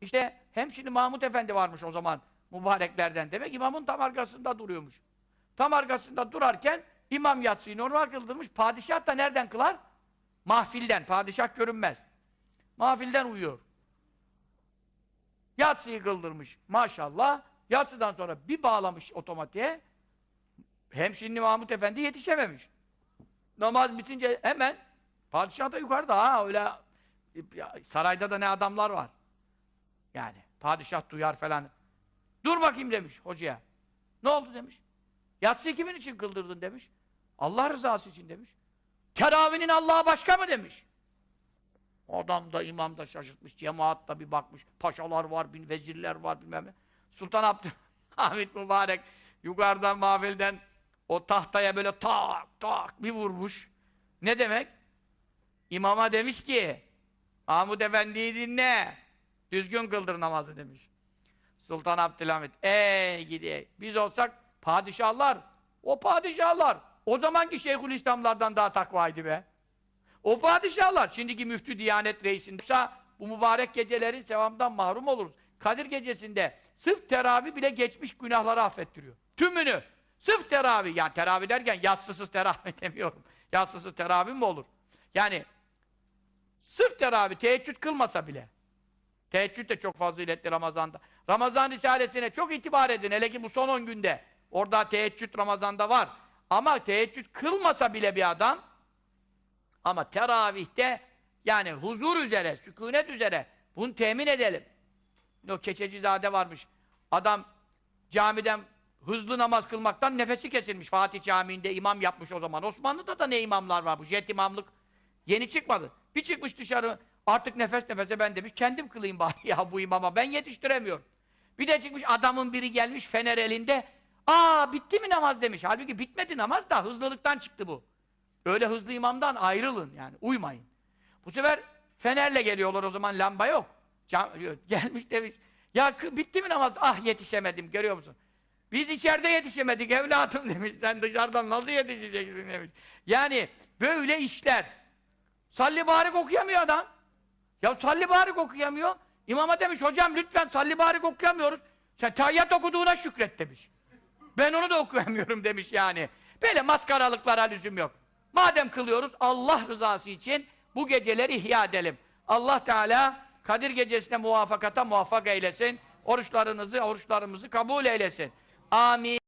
İşte hem şimdi Mahmut Efendi varmış o zaman mübareklerden. Demek imamın tam arkasında duruyormuş. Tam arkasında durarken imam yatsıyı normal kıldırmış. Padişah da nereden kılar? Mahfilden. Padişah görünmez. Mahfilden uyuyor. Yatsıyı kıldırmış. Maşallah. Yatsıdan sonra bir bağlamış otomatiğe. Hem şimdi Mahmut Efendi yetişememiş. Namaz bitince hemen padişah da yukarıda ha öyle sarayda da ne adamlar var. Yani padişah duyar falan. Dur bakayım demiş hocaya. Ne oldu demiş. Yatsıyı kimin için kıldırdın demiş. Allah rızası için demiş. Teravinin Allah'a başka mı demiş. Adam da imam da şaşırtmış, cemaat da bir bakmış. Paşalar var, bin vezirler var bilmem ne. Sultan Abdülhamit Mübarek yukarıdan mavilden o tahtaya böyle tak tak bir vurmuş. Ne demek? İmama demiş ki Mahmud Efendi'yi dinle. Düzgün kıldır namazı demiş. Sultan Abdülhamit ey gidi biz olsak padişahlar o padişahlar o zamanki Şeyhülislamlardan daha takvaydı be. O padişahlar şimdiki müftü diyanet reisindeyse bu mübarek gecelerin sevabından mahrum oluruz. Kadir gecesinde sırf teravih bile geçmiş günahları affettiriyor. Tümünü. Sırf teravih. Yani teravih derken yatsısız teravih demiyorum. Yatsısız teravih mi olur? Yani sırf teravih, teheccüd kılmasa bile. Teheccüd de çok faziletli Ramazan'da. Ramazan Risalesi'ne çok itibar edin. Hele ki bu son 10 günde. Orada teheccüd Ramazan'da var. Ama teheccüd kılmasa bile bir adam ama teravihte yani huzur üzere, sükunet üzere bunu temin edelim. O keçecizade varmış. Adam camiden hızlı namaz kılmaktan nefesi kesilmiş. Fatih Camii'nde imam yapmış o zaman. Osmanlı'da da ne imamlar var bu? Jet imamlık yeni çıkmadı. Bir çıkmış dışarı artık nefes nefese ben demiş kendim kılayım bari ya bu imama ben yetiştiremiyorum. Bir de çıkmış adamın biri gelmiş fener elinde. Aa bitti mi namaz demiş. Halbuki bitmedi namaz da hızlılıktan çıktı bu. Öyle hızlı imamdan ayrılın yani uymayın. Bu sefer fenerle geliyorlar o zaman lamba yok. Cam, gelmiş demiş. Ya bitti mi namaz? Ah yetişemedim görüyor musun? Biz içeride yetişemedik evladım demiş. Sen dışarıdan nasıl yetişeceksin demiş. Yani böyle işler. Salli barik okuyamıyor adam. Ya salli barik okuyamıyor. İmama demiş hocam lütfen salli barik okuyamıyoruz. Sen tahiyyat okuduğuna şükret demiş. Ben onu da okuyamıyorum demiş yani. Böyle maskaralıklara lüzum yok. Madem kılıyoruz Allah rızası için bu geceleri ihya edelim. Allah Teala Kadir gecesine muvaffakata muvaffak eylesin. Oruçlarınızı, oruçlarımızı kabul eylesin. Amin.